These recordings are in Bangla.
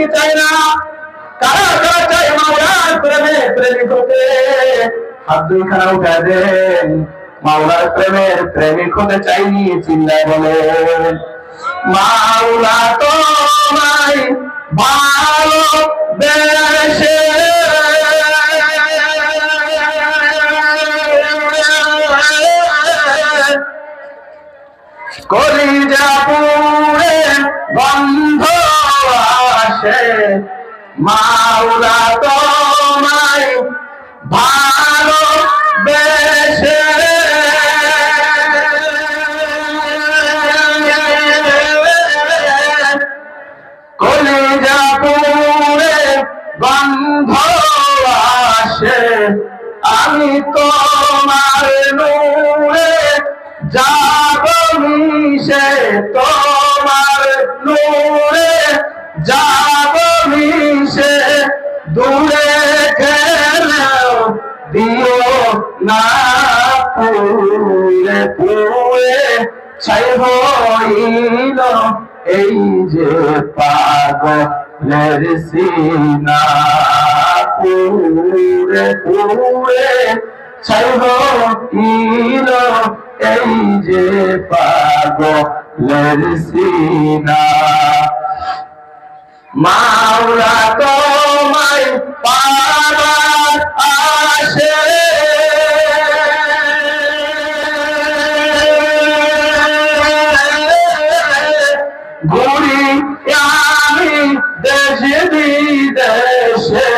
কি চাই না? কারা কারা চাই মাওলার প্রেমে? প্রেমিক হতে। হাত দুইখানা উঠা দেন। মাওলার প্রেমের প্রেমিক হতে চাইনি চিল্লায় বলেন মাওলা তোমায় ভালো বেশে কলিজা পুরে বন্ধ আসে মাওলা তোমায় ভালো বেশে কলিজা পুরে বন্ধ আসে। আমি তোমার নূরে যাব মিশে। তোমার নূরে মিশে দূরে খেলেও দিও না পুরে পুরে ছাই হইল এই যে পাগলের সিনা। পুরে পুরে ছাই হইল এই যে পাগলের সিনা। মাওলা তোমায় পাবার আসে। ঘুরি আমি দেশে বিদেশে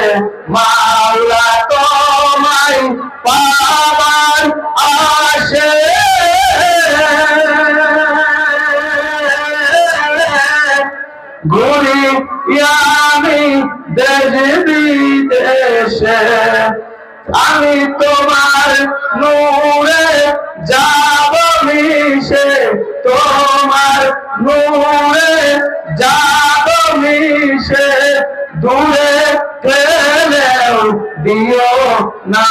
মাওলা তোমায় পাবার আসে। ঘুরি আমি দেশ বিদেশে আমি তোমার নূরে যাব মিশে, তোমার নূরে যাব মিশে। দূরে গেলেও দিও না,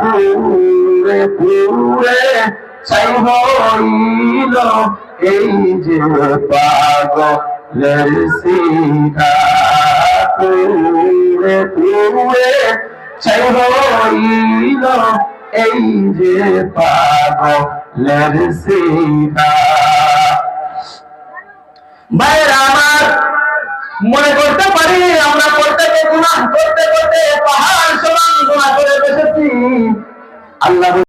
পুরে পুরে চাই হইল এই যে পাগলের সিনা পুরে হইল এই যে পাগলের সিনা। ভাইরা আমার মনে করতে পারি আমরা করতে